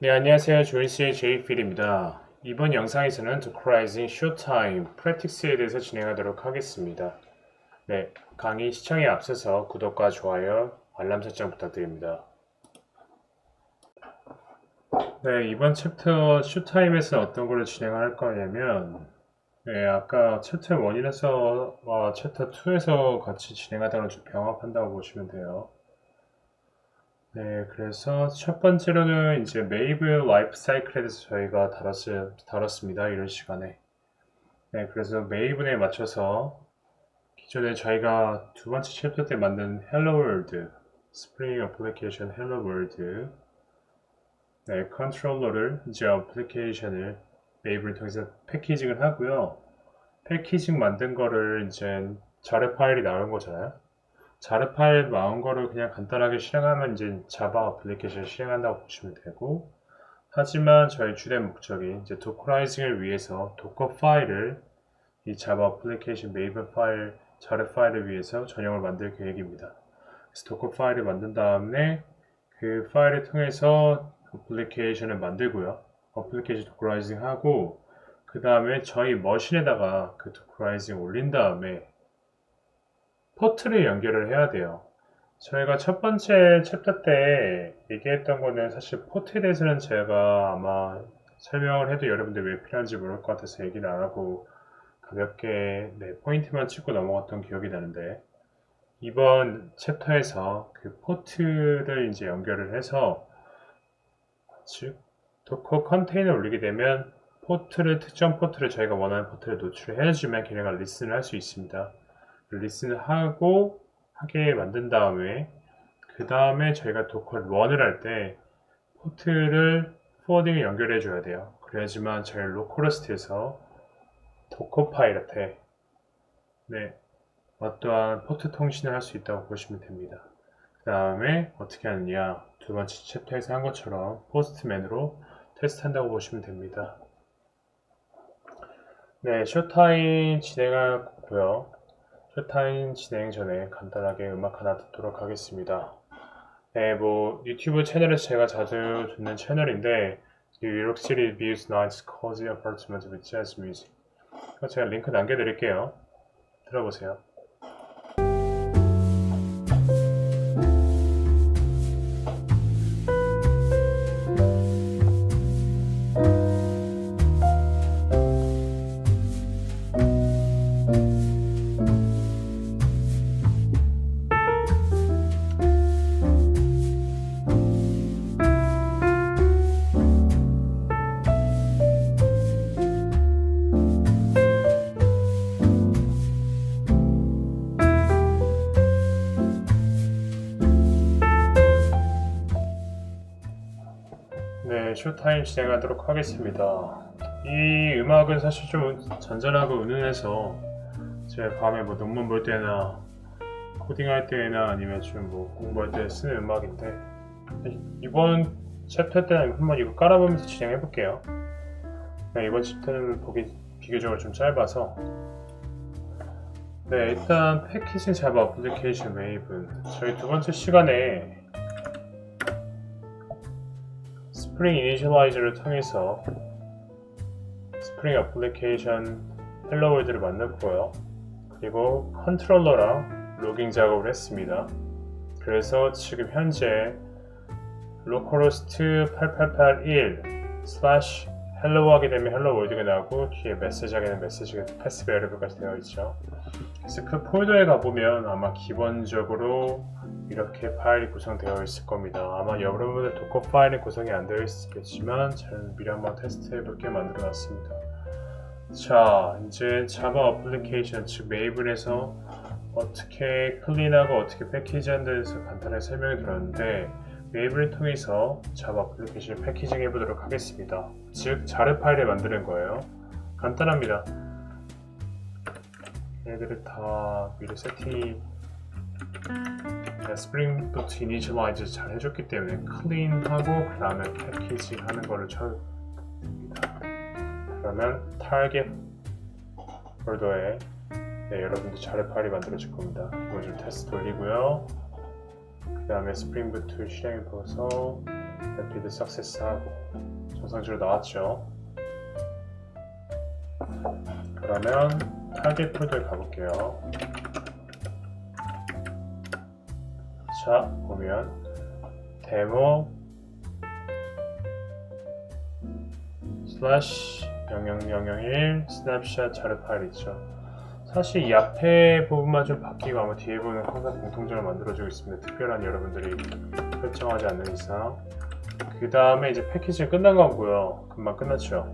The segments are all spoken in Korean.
네, 안녕하세요. 조인스의 제이필입니다. 이번 영상에서는 Decrying Showtime Practice에 대해서 진행하도록 하겠습니다. 네, 강의 시청에 앞서서 구독과 좋아요, 알람 설정 부탁드립니다. 네, 이번 챕터 쇼타임에서 어떤 걸 진행할 거냐면 네, 아까 챕터 1에서 챕터 2에서 같이 진행하던 걸좀 병합한다고 보시면 돼요. 네, 그래서 첫 번째로는 이제 메이블 라이프 사이클에 대해서 저희가 다뤘, 다뤘습니다. 이런 시간에. 네, 그래서 메이블에 맞춰서 기존에 저희가 두 번째 챕터 때 만든 헬로 월드, 스프링 어플리케이션 헬로 월드, 네, 컨트롤러를 이제 어플리케이션을 메이블을 통해서 패키징을 하고요. 패키징 만든 거를 이제 자료 파일이 나온 거잖아요. 자르 파일 나온 거를 그냥 간단하게 실행하면 이제 자바 어플리케이션 실행한다고 보시면 되고 하지만 저희 주된 목적이 이제 도커라이징을 위해서 도커 파일을 이 자바 어플리케이션 메이블 파일 자르 파일을 위해서 전용을 만들 계획입니다. 그래서 도커 파일을 만든 다음에 그 파일을 통해서 어플리케이션을 만들고요. 어플리케이션 도커라이징 하고 그 다음에 저희 머신에다가 그 도커라이징 올린 다음에 포트를 연결을 해야 돼요. 저희가 첫 번째 챕터 때 얘기했던 거는 사실 포트에 대해서는 제가 아마 설명을 해도 여러분들 왜 필요한지 모를 것 같아서 얘기를 안 하고 가볍게 네, 포인트만 찍고 넘어갔던 기억이 나는데 이번 챕터에서 그 포트를 이제 연결을 해서 즉 도커 컨테이너 올리게 되면 포트를 특정 포트를 저희가 원하는 포트를 노출을 해주면 걔네가 리슨을 할수 있습니다. 리슨을 하고 하게 만든 다음에 그 다음에 저희가 도커 런을 할 때 포트를 포워딩에 연결해 줘야 돼요. 그래야지만 저희 로컬러스트에서 도커 파일한테 네, 어떠한 포트 통신을 할 수 있다고 보시면 됩니다. 그 다음에 어떻게 하느냐 두 번째 챕터에서 한 것처럼 포스트맨으로 테스트한다고 보시면 됩니다. 네, 쇼타임 진행하고요. 쇼타임 진행 전에 간단하게 음악 하나 듣도록 하겠습니다. 네, 뭐 유튜브 채널에서 제가 자주 듣는 채널인데 New York City Views Nights Cozy Apartment with Jazz Music 제가 링크 남겨드릴게요. 들어보세요. 네, 쇼 타임 진행하도록 하겠습니다. 이 음악은 사실 좀 잔잔하고 은은해서 제가 밤에 뭐 논문 볼 때나 코딩할 때나 아니면 좀 뭐 공부할 때 쓰는 음악인데 이번 챕터 때는 한번 이거 깔아보면서 진행해 볼게요. 네, 이번 챕터는 보기 비교적으로 좀 짧아서 네, 일단 패키징 자바 어플리케이션 웨이브 저희 두 번째 시간에 스프링 이니셜라이저를 통해서 스프링 어플리케이션 헬로 월드를 만들고요. 그리고 컨트롤러랑 로깅 작업을 했습니다. 그래서 지금 현재 localhost 8881 slash hello 하게 되면 hello world가 나오고 뒤에 메시지 하게 되면 메시지가 패스 베리블까지 되어 있죠. 그래서 그 폴더에 가보면 아마 기본적으로 이렇게 파일이 구성되어 있을 겁니다. 아마 여러분들 도커 파일은 구성이 안 되어 있겠지만 저는 미리 한번 테스트 해 볼게 만들어 놨습니다. 자, 이제 자바 어플리케이션 즉 메이블에서 어떻게 클린하고 어떻게 패키지한 데서 간단하게 설명을 들었는데 메이블을 통해서 자바 어플리케이션 패키징 해 보도록 하겠습니다. 즉 자르 파일을 만드는 거예요. 간단합니다. 얘들을 다 미리 세팅 스프링부터 이니셜라이즈 잘 해줬기 때문에 클린하고 그 다음에 패키징 하는 거를 쳐줍니다. 그러면 타겟 폴더에 네, 여러분들 자료 파일이 만들어질 겁니다. 이거 좀 테스트 돌리고요. 그 다음에 스프링부트 실행해 보서 레피드 석세스하고 정상적으로 나왔죠. 그러면 타겟 폴더에 가볼게요. 자, 보면 데모 슬래시 00001 스냅샷 자료 파일 있죠. 사실 이 앞에 부분만 좀 바뀌고 아마 뒤에 부분은 항상 공통점을 만들어주고 있습니다. 특별한 여러분들이 설정하지 않는 이상. 그 다음에 이제 패키지는 끝난 거고요. 금방 끝났죠.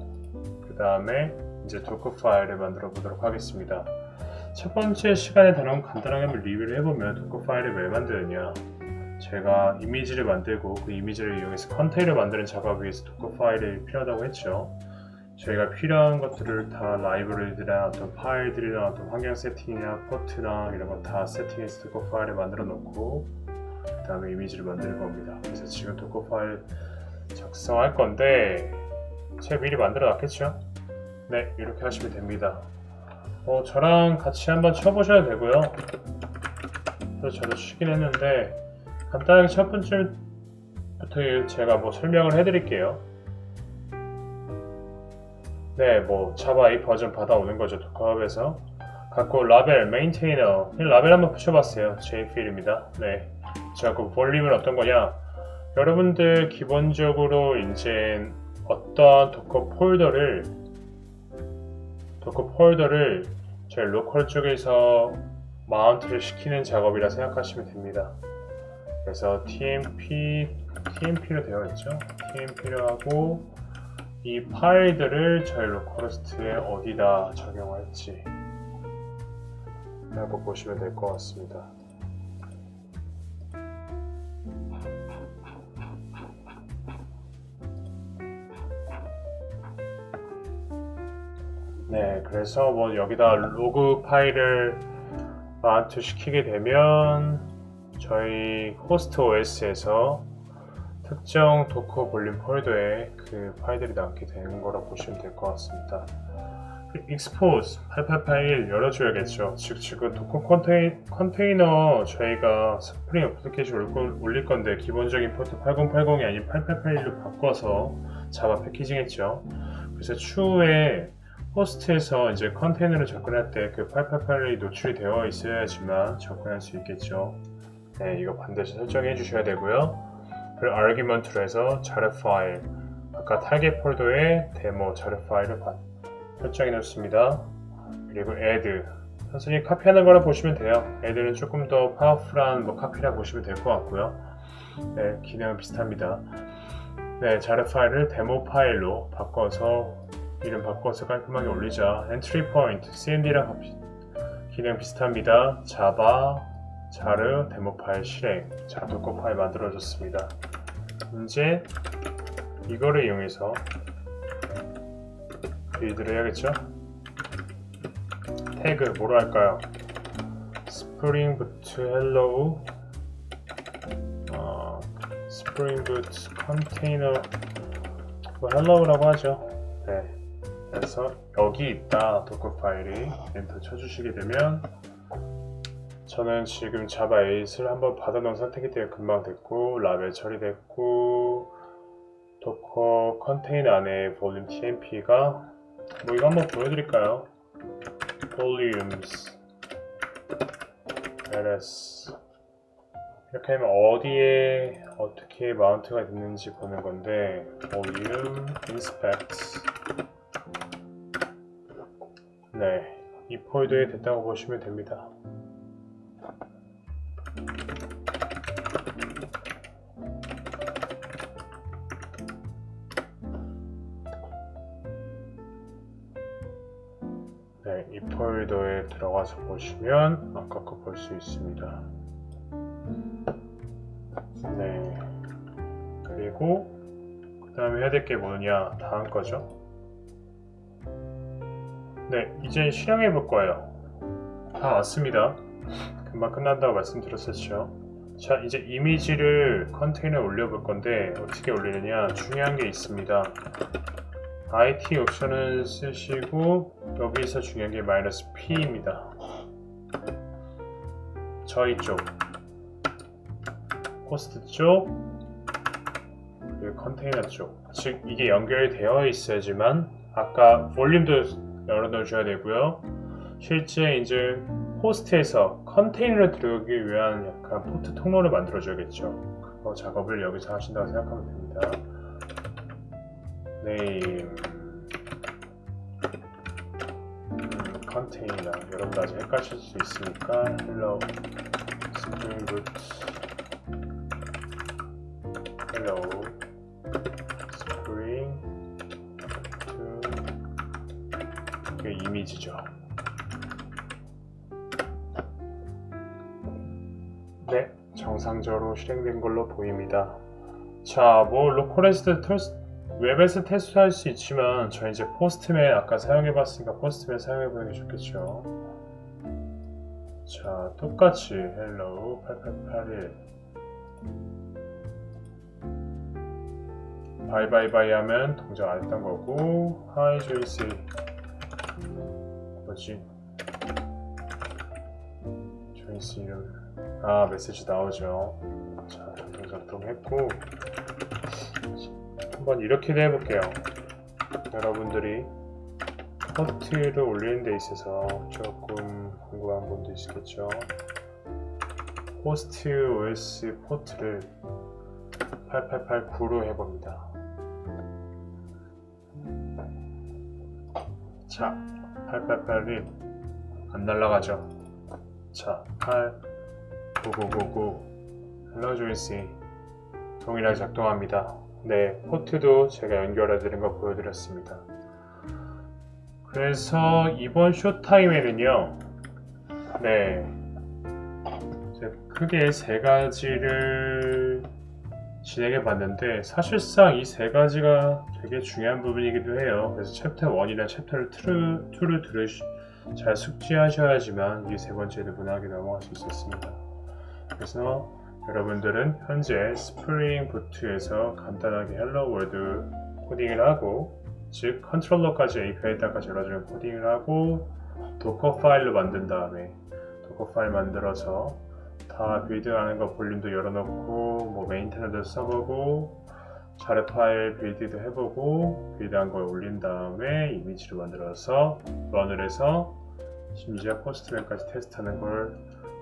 그 다음에 이제 도커 파일을 만들어 보도록 하겠습니다. 첫 번째 시간에 다룬 간단하게 한번 리뷰를 해보면 도커 파일을 왜 만드느냐. 제가 이미지를 만들고 그 이미지를 이용해서 컨테이너를 만드는 작업을 위해서 도커 파일이 필요하다고 했죠. 저희가 필요한 것들을 다 라이브러리들이나 어떤 파일들이나 어떤 환경 세팅이나 포트나 이런 거 다 세팅해서 도커 파일을 만들어 놓고 그 다음에 이미지를 만드는 겁니다. 그래서 지금 도커 파일 작성할 건데 제가 미리 만들어 놨겠죠? 네, 이렇게 하시면 됩니다. 어, 저랑 같이 한번 쳐보셔도 되고요. 그래서 저도 치긴 했는데 간단하게 첫 번째부터 제가 뭐 설명을 해드릴게요. 네, 뭐 자바 8 버전 받아오는 거죠 도커업에서 갖고 라벨 메인테이너 이 라벨 한번 붙여봤어요 jfil입니다. 네, 자그 볼륨은 어떤 거냐? 여러분들 기본적으로 이제 어떤 도커 폴더를 도커 폴더를 저희 로컬 쪽에서 마운트를 시키는 작업이라 생각하시면 됩니다. 그래서 tmp tmp로 되어 있죠. tmp로 하고 이 파일들을 저희 로컬호스트에 어디다 적용할지 라고 보시면 될 것 같습니다. 네, 그래서 뭐 여기다 로그 파일을 마운트 시키게 되면 저희 호스트 OS에서 특정 도커 볼륨 폴더에 그 파일들이 남게 되는 거라 보시면 될 것 같습니다. expose 8881 열어줘야겠죠. 즉 지금 도커 컨테이, 컨테이너 저희가 스프링 어플리케이션 올릴 건데 기본적인 포트 8080이 아닌 8881로 바꿔서 자바 패키징했죠. 그래서 추후에 호스트에서 이제 컨테이너를 접근할 때 그 8881이 노출이 되어 있어야지만 접근할 수 있겠죠. 네, 이거 반드시 설정해 주셔야 되고요. 그리고 argument로 해서 자료 파일 아까 타겟 폴더에 데모 자료 파일을 바- 설정해 놓습니다. 그리고 add 선생님 카피하는 거라 보시면 돼요. add는 조금 더 파워풀한 뭐 카피라 보시면 될 것 같고요. 네, 기능은 비슷합니다. 네, 자료 파일을 데모 파일로 바꿔서 이름 바꿔서 깔끔하게 올리자. entry point cmd랑 기능 비슷합니다. 자바 자르 데모 파일 실행 자 도커 파일 만들어졌습니다. 이제 이거를 이용해서 빌드를 해야겠죠? 태그 뭐로 할까요? 스프링 부트 헬로우 어, 스프링 부트 컨테이너 뭐 헬로우라고 하죠. 네. 그래서 여기 있다 도커 파일이 엔터 쳐주시게 되면 저는 지금 자바 8을 한번 받아놓은 상태이기 때문에 금방 됐고 라벨 처리됐고 도커 컨테이너 안에 볼륨 tmp가 뭐 이거 한번 보여드릴까요? volumes ls 이렇게 하면 어디에 어떻게 마운트가 됐는지 보는 건데 volume inspect 네, 이 폴더에 됐다고 보시면 됩니다. 들어가서 보시면 아까 거 볼 수 있습니다. 네. 그리고 그 다음에 해야 될 게 뭐냐? 다음 거죠. 네, 이제 실행해 볼 거예요. 다 왔습니다. 금방 끝난다고 말씀드렸었죠. 자, 이제 이미지를 컨테이너에 올려볼 건데 어떻게 올리느냐 중요한 게 있습니다. IT 옵션을 쓰시고 여기서 중요한 게 마이너스 P입니다. 저희 쪽, 호스트 쪽, 그리고 그 컨테이너 쪽. 즉 이게 연결이 되어 있어야지만 아까 볼륨도 열어놓으셔야 되고요. 실제 이제 호스트에서 컨테이너를 들어오기 위한 약간 포트 통로를 만들어 줘야겠죠. 그거 작업을 여기서 하신다고 생각하면 됩니다. 네임 컨테이너 여러분 아직 헷갈릴 수 있으니까 hello spring boot hello. Spring. Boot 이게 이미지죠. 네 정상적으로 실행된 걸로 보입니다. 자, 뭐 로컬에서도 테스- 웹에서 테스트할 수 있지만 저 이제 포스트맨 아까 사용해봤으니까 포스트맨 사용해보는 게 좋겠죠. 자, 똑같이 hello 8881 바이바이바이 하면 동작 안 했던 거고 hi 조이스 뭐지? 조이스 이름 아 메시지 나오죠. 자, 작동 작 동 했고 한번 이렇게도 해볼게요. 여러분들이 포트를 올리는 데 있어서 조금 궁금한 분도 있겠죠. 호스트 OS 포트를 8889로 해봅니다. 자, 8881이 안 날라가죠. 자, 8 9999 헬로 조이스 동일하게 작동합니다. 네, 포트도 제가 연결해 드린 거 보여드렸습니다. 그래서 이번 쇼타임에는요, 네, 크게 세 가지를 진행해 봤는데, 사실상 이 세 가지가 되게 중요한 부분이기도 해요. 그래서 챕터 1이나 챕터 2를, 2를 들으시, 잘 숙지하셔야지만 이 세 번째를 무난하게 넘어갈 수 있었습니다. 그래서 여러분들은 현재 스프링 부트에서 간단하게 헬로 월드 코딩을 하고 즉 컨트롤러까지 API에다가 열어주는 코딩을 하고 도커 파일로 만든 다음에 도커 파일 만들어서 다 빌드하는 거 볼륨도 열어놓고 뭐 메인테너도 써보고 자료 파일 빌드도 해보고 빌드한 걸 올린 다음에 이미지로 만들어서 런을 해서 심지어 포스트맨까지 테스트하는 걸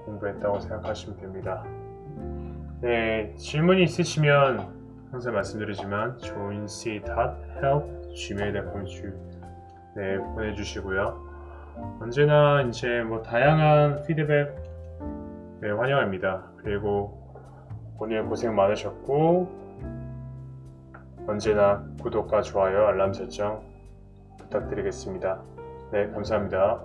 공부했다고 생각하시면 됩니다. 네, 질문이 있으시면 항상 말씀드리지만 joinc.help.gmail.com 네, 보내주시고요. 언제나 이제 뭐 다양한 피드백 네, 환영합니다. 그리고 오늘 고생 많으셨고 언제나 구독과 좋아요, 알람 설정 부탁드리겠습니다. 네, 감사합니다.